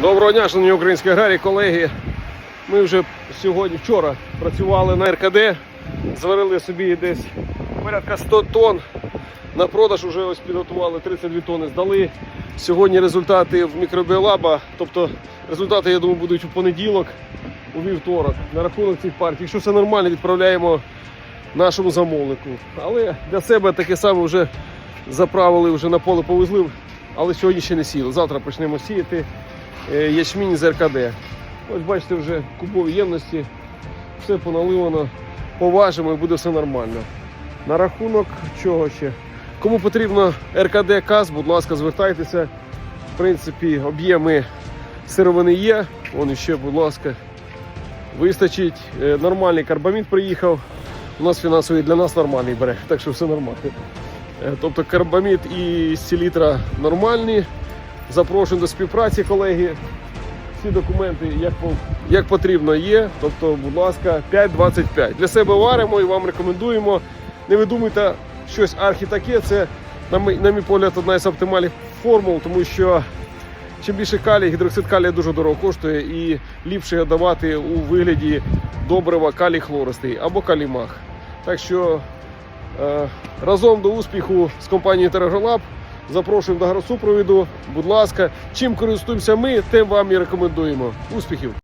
Доброго дня, шановні українські аграрії, колеги. Ми вже сьогодні, вчора працювали на РКД, зварили собі десь порядка 100 тонн. На продаж вже ось підготували 32 тонни, здали. Сьогодні результати в мікробіолаба, тобто результати, я думаю, будуть у понеділок, у вівторок, на рахунок цих партій. Якщо все нормально, відправляємо нашому замовнику. Але для себе таке саме вже заправили, вже на поле повезли, але сьогодні ще не сіли. Завтра почнемо сіяти ячмінь з РКД. Ось бачите, вже кубові ємності, все поналивано, поважимо і буде все нормально. На рахунок чого ще? Кому потрібно РКД КАЗ, будь ласка, звертайтеся. В принципі, об'єми сировини є. Вон ще, будь ласка, вистачить. Е, Нормальний карбамід приїхав. У нас фінансовий для нас нормальний бере, так що все нормально. Е, Тобто карбамід і селітра нормальні. Запрошуємо до співпраці, колеги. Всі документи, як, як потрібно, є. Тобто, будь ласка, 5,25. Для себе варимо і вам рекомендуємо. Не видумуйте щось архі таке. Це, на мій, на мій погляд, одна із оптимальних формул, тому що чим більше калій, гідроксид калія дуже дорого коштує і ліпше його давати у вигляді добрива калій хлористий або калімах. Так що е, разом до успіху з компанією Терагролаб. Запрошуємо до агросупровіду. Будь ласка, чим користуємося ми, тим вам і рекомендуємо. Успіхів!